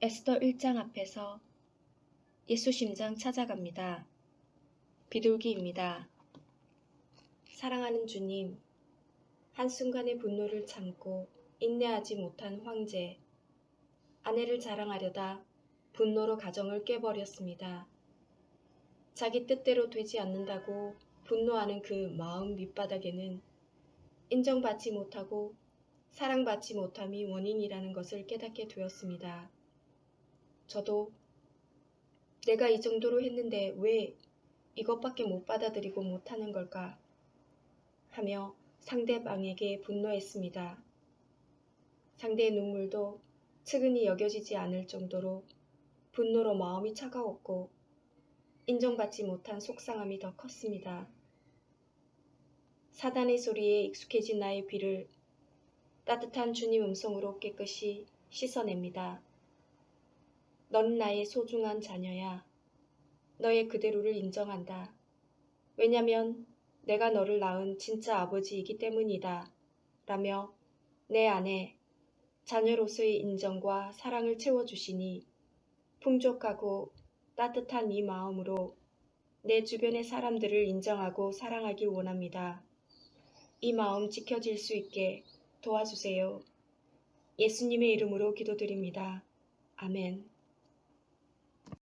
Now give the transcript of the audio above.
에스더 1장 앞에서 예수 심장 찾아갑니다. 비둘기입니다. 사랑하는 주님, 한순간의 분노를 참고 인내하지 못한 황제, 아내를 자랑하려다 분노로 가정을 깨버렸습니다. 자기 뜻대로 되지 않는다고 분노하는 그 마음 밑바닥에는 인정받지 못하고 사랑받지 못함이 원인이라는 것을 깨닫게 되었습니다. 저도 내가 이 정도로 했는데 왜 이것밖에 못 받아들이고 못하는 걸까? 하며 상대방에게 분노했습니다. 상대의 눈물도 측은히 여겨지지 않을 정도로 분노로 마음이 차가웠고 인정받지 못한 속상함이 더 컸습니다. 사단의 소리에 익숙해진 나의 귀를 따뜻한 주님 음성으로 깨끗이 씻어냅니다. 넌 나의 소중한 자녀야. 너의 그대로를 인정한다. 왜냐면 내가 너를 낳은 진짜 아버지이기 때문이다. 라며 내 안에 자녀로서의 인정과 사랑을 채워주시니 풍족하고 따뜻한 이 마음으로 내 주변의 사람들을 인정하고 사랑하길 원합니다. 이 마음 지켜질 수 있게 도와주세요. 예수님의 이름으로 기도드립니다. 아멘.